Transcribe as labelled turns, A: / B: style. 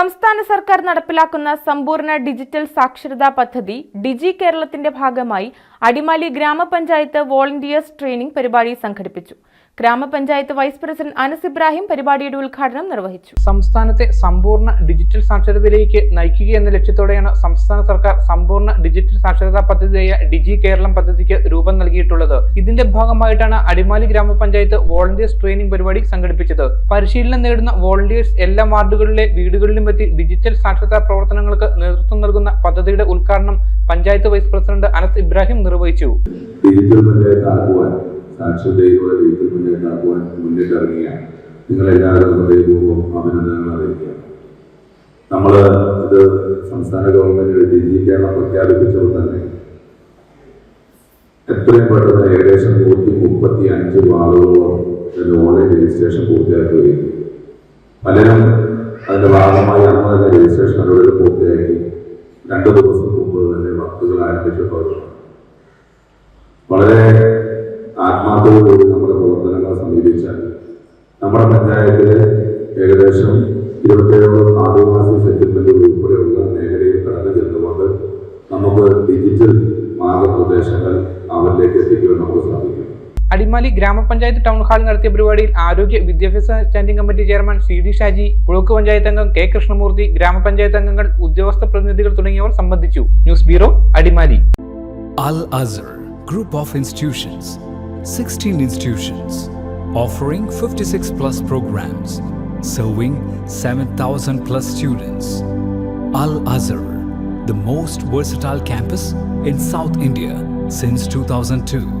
A: സംസ്ഥാന സർക്കാർ നടപ്പിലാക്കുന്ന സമ്പൂർണ ഡിജിറ്റൽ സാക്ഷരതാ പദ്ധതി ഡിജി കേരളത്തിന്റെ ഭാഗമായി അടിമാലി ഗ്രാമപഞ്ചായത്ത് വോളണ്ടിയേഴ്സ് ട്രെയിനിംഗ് പരിപാടി സംഘടിപ്പിച്ചു. ഗ്രാമപഞ്ചായത്ത് വൈസ് പ്രസിഡന്റ് അനസ് ഇബ്രാഹിം പരിപാടിയുടെ ഉദ്ഘാടനം നിർവഹിച്ചു.
B: സംസ്ഥാനത്തെ സമ്പൂർണ ഡിജിറ്റൽ സാക്ഷരതയിലേക്ക് നയിക്കുക എന്ന ലക്ഷ്യത്തോടെയാണ് സംസ്ഥാന സർക്കാർ സമ്പൂർണ ഡിജിറ്റൽ സാക്ഷരതാ പദ്ധതിയായ ഡിജി കേരളം പദ്ധതിക്ക് രൂപം നൽകിയിട്ടുള്ളത്. ഇതിന്റെ ഭാഗമായിട്ടാണ് അടിമാലി ഗ്രാമപഞ്ചായത്ത് വോളണ്ടിയേഴ്സ് ട്രെയിനിംഗ് പരിപാടി സംഘടിപ്പിച്ചത്. പരിശീലനം നേടുന്ന വോളണ്ടിയേഴ്സ് എല്ലാ വാർഡുകളിലെ വീടുകളിലും എത്തി ഡിജിറ്റൽ സാക്ഷരതാ പ്രവർത്തനങ്ങൾക്ക് നേതൃത്വം നൽകുന്ന പദ്ധതിയുടെ ഉദ്ഘാടനം പഞ്ചായത്ത് വൈസ് പ്രസിഡന്റ് അനസ് ഇബ്രാഹിം നിർവഹിച്ചു.
C: ഡിജിറ്റൽ നമ്മൾ ഇത് സംസ്ഥാന ഗവൺമെന്റിന്റെ ഡിജി കേരളം പ്രഖ്യാപിച്ചപ്പോൾ തന്നെ എത്രയും പെട്ടെന്ന് ഏകദേശം നൂറ്റി മുപ്പത്തി അഞ്ച് ഓൺലൈൻ രജിസ്ട്രേഷൻ പൂർത്തിയാക്കുകയും പലരും അതിന്റെ ഭാഗമായി അന്ന് തന്നെ രജിസ്ട്രേഷൻ നടപടികൾ പൂർത്തിയാക്കി. രണ്ട് ദിവസം മുമ്പ് തന്നെ വർക്കുകൾ ആരംഭിച്ചപ്പോൾ വളരെ ആത്മാർത്ഥതയോടുകൂടി നമ്മുടെ പ്രവർത്തനങ്ങൾ സമീപിച്ചാൽ നമ്മുടെ പഞ്ചായത്തിലെ ഏകദേശം ഇരുപത്തേഴോളം ആദിവാസി സെറ്റിൽമെന്റുകൾ ഉൾപ്പെടെയുള്ള മേഖലയിൽ കടന്നു ചെന്നുകൊണ്ട് നമുക്ക് ഡിജിറ്റൽ മാർഗനിർദ്ദേശങ്ങൾ അവരിലേക്ക് എത്തിക്കുവാൻ നമുക്ക് സാധിക്കും.
B: അടിമാലി ഗ്രാമപഞ്ചായത്ത് ടൗൺ ഹാളിൽ നടത്തിയ പരിപാടിയിൽ ആരോഗ്യ വിദ്യാഭ്യാസ standing committee chairman C D Shaji block panchayat അംഗം കെ കൃഷ്ണമൂർത്തി ഗ്രാമപഞ്ചായത്ത് അംഗങ്ങൾ ഉദ്യോഗസ്ഥ പ്രതിനിധികൾ തുടങ്ങിയവർ സംബന്ധിച്ചു news bureau Adimali
D: Al Azhar group of institutions 16 institutions, offering 56 plus programs, serving 7,000 plus students. Al Azhar, the most versatile campus in South India since 2002.